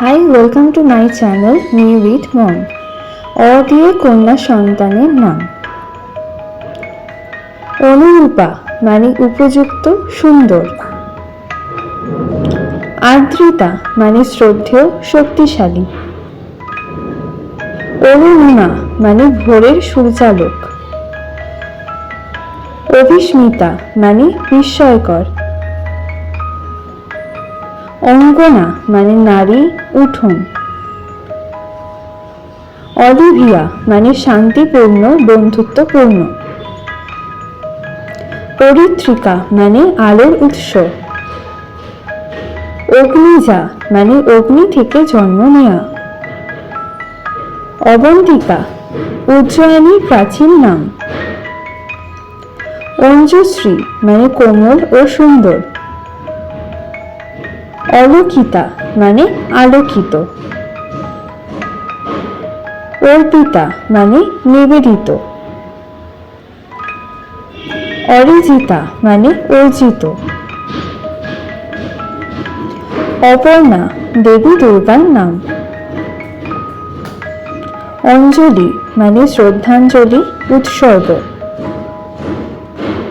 Hi welcome to my channel me with mom অ কন্যা সন্তানের নাম। অনুরূপা মানে উপযুক্ত, সুন্দর। আর্দ্রিতা মানে শ্রদ্ধেয়, শক্তিশালী। অরুণিমা মানে ভোরের সূর্যালোক। অভিস্মিতা মানে বিস্ময়কর। অঙ্গনা মানে নারী, উঠোন। অলিভিয়া মানে শান্তিপূর্ণ, বন্ধুত্বপূর্ণ। পরিত্রিকা মানে আলোর উৎস। অগ্নিজা মানে অগ্নি থেকে জন্ম নেয়া। অবন্তিকা, উজ্জয়িনীর প্রাচীন নাম। অঞ্জশ্রী মানে কোমল ও সুন্দর। অলোকিতা মানে আলোকিত। অর্পিতা মানে নিবেদিত। অরিজিতা মানে অর্জিত। অপর্ণা, দেবী দুর্গার নাম। অঞ্জলি মানে শ্রদ্ধাঞ্জলি, উৎসর্গ।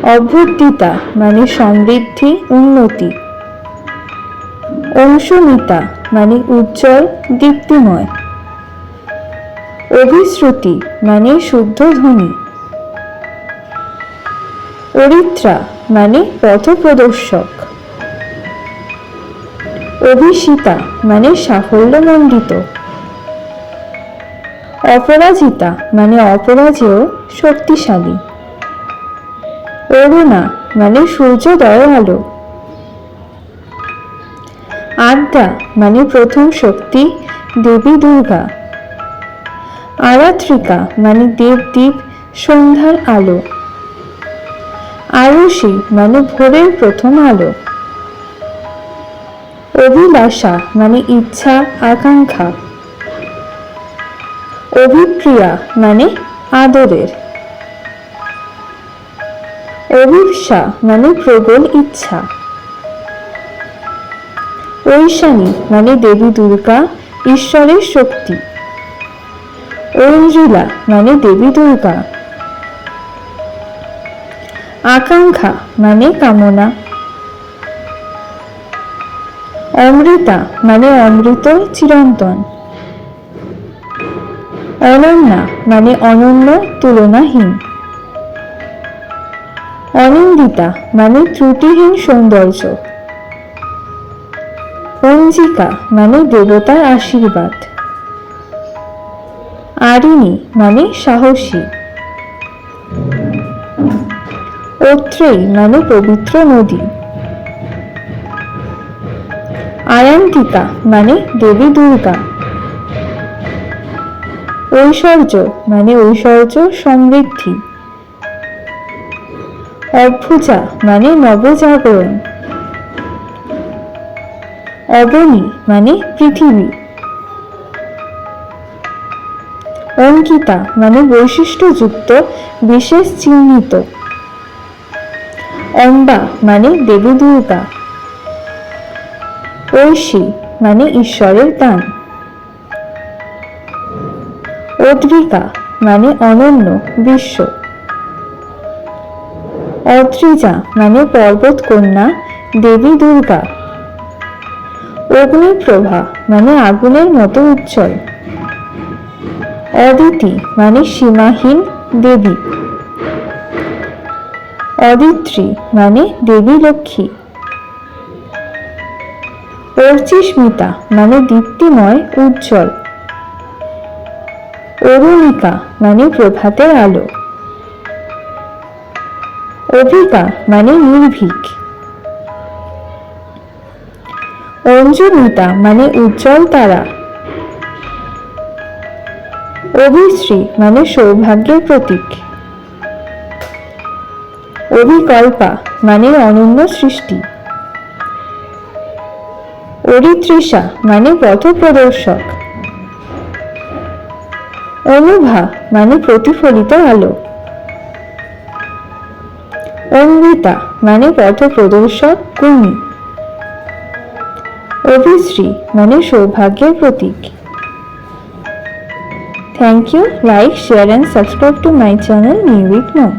অভ্যুত্থিতা মানে সমৃদ্ধি, উন্নতি। অংশমিতা মানে উজ্জ্বল, দীপ্তিময়। অভিশ্রুতি মানে শুদ্ধ ধ্বনি। অরিত্রা মানে পথপ্রদর্শক। অভিষিতা মানে সাফল্যমণ্ডিত। অপরাজিতা মানে অপরাজেয়, শক্তিশালী। অরুণা মানে সূর্যোদয় আলো আদ্যা মানে প্রথম শক্তি, দেবী দুর্গা। আরাত্রিকা মানে দেবদ্বীপ সন্ধ্যার আলো। আয়ুষী মানে ভোরের প্রথম আলো। অভিলাষা মানে ইচ্ছা, আকাঙ্ক্ষা। অভিপ্রিয়া মানে আদরের। অভিপ্সা মানে প্রবল ইচ্ছা। ঐশানী মানে দেবী দুর্গা, ঈশ্বরের শক্তি। ঐন্দ্রিলা মানে দেবী দুর্গা। আকাঙ্ক্ষা মানে কামনা। অমৃতা মানে অমৃত চিরন্তন। অনন্যা মানে অনন্য তুলনাহীন। অনিন্দিতা মানে ত্রুটিহীন সৌন্দর্য। পঞ্জিকা মানে দেবতার আশীর্বাদ। আরিণী মানে সাহসী। অত্রেই মানে পবিত্র নদী। আয়ান্তিকা মানে দেবী দুর্গা। ঐশ্বর্য মানে ঐশ্বর্য সমৃদ্ধি। অভ্যুজা মানে নবজাগরণ। অবনী মানে পৃথিবী। অঙ্কিতা মানে বৈশিষ্ট্যযুক্ত, বিশেষ চিহ্নিত। অম্বা মানে দেবী দুর্গা ঐশী মানে ঈশ্বরের দান। অদ্রিকা মানে অনন্য, বিশ্ব। অদ্রিজা মানে পর্বত কন্যা দেবী দুর্গা। অগ্নিপ্রভা মানে আগুনের মতো উজ্জ্বল। অদিতি মানে সীমাহীন দেবী। অদিত্রী মানে দেবী লক্ষ্মী। অর্চিস্মিতা মানে দীপ্তিময়, উজ্জ্বল। অরুণিকা মানে প্রভাতের আলো। অভিকা মানে নির্ভীক। অঞ্জনিতা মানে উজ্জ্বল তারা। অভিশ্রী মানে সৌভাগ্যের প্রতীক। অভিকল্পা মানে অনন্য সৃষ্টি। অরিতৃষা মানে পথ প্রদর্শক অনুভা মানে প্রতিফলিত আলো। অঙ্গিতা মানে পথ প্রদর্শক গুণী অভিশ্রী মানে সৌভাগ্যের প্রতীক। Thank you like share and subscribe to my channel new week mom